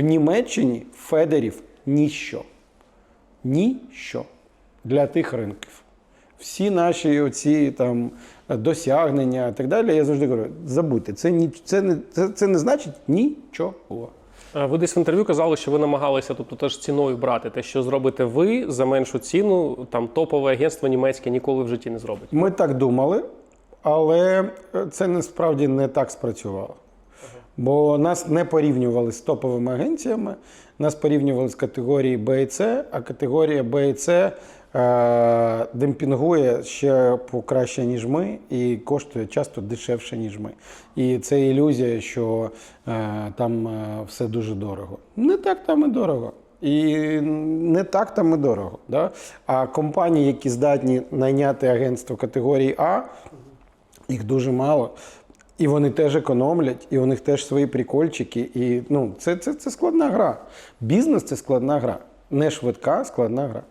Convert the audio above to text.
В Німеччині Федерів ніщо. Ніщо для тих ринків. Всі наші оці там досягнення і так далі, я завжди говорю, забудьте, це, ні, це, не, це, це не значить нічого. Е, Ви десь в інтерв'ю казали, що ви намагалися тобто теж ціною брати. Те, що зробите ви за меншу ціну, там топове агентство німецьке ніколи в житті не зробить. Ми так думали, але це насправді не так спрацювало. Бо нас не порівнювали з топовими агенціями, нас порівнювали з категорії Б і С, а категорія Б і С е, демпінгує ще краще, ніж ми, і коштує часто дешевше, ніж ми. І це ілюзія, що е, там е, все дуже дорого. Не так там і дорого. І не так там і дорого. Да? А компанії, які здатні найняти агентство категорії А, їх дуже мало. І вони теж економлять, і у них теж свої прикольчики. І ну, це, це, це складна гра. Бізнес це складна гра. Не швидка, складна гра.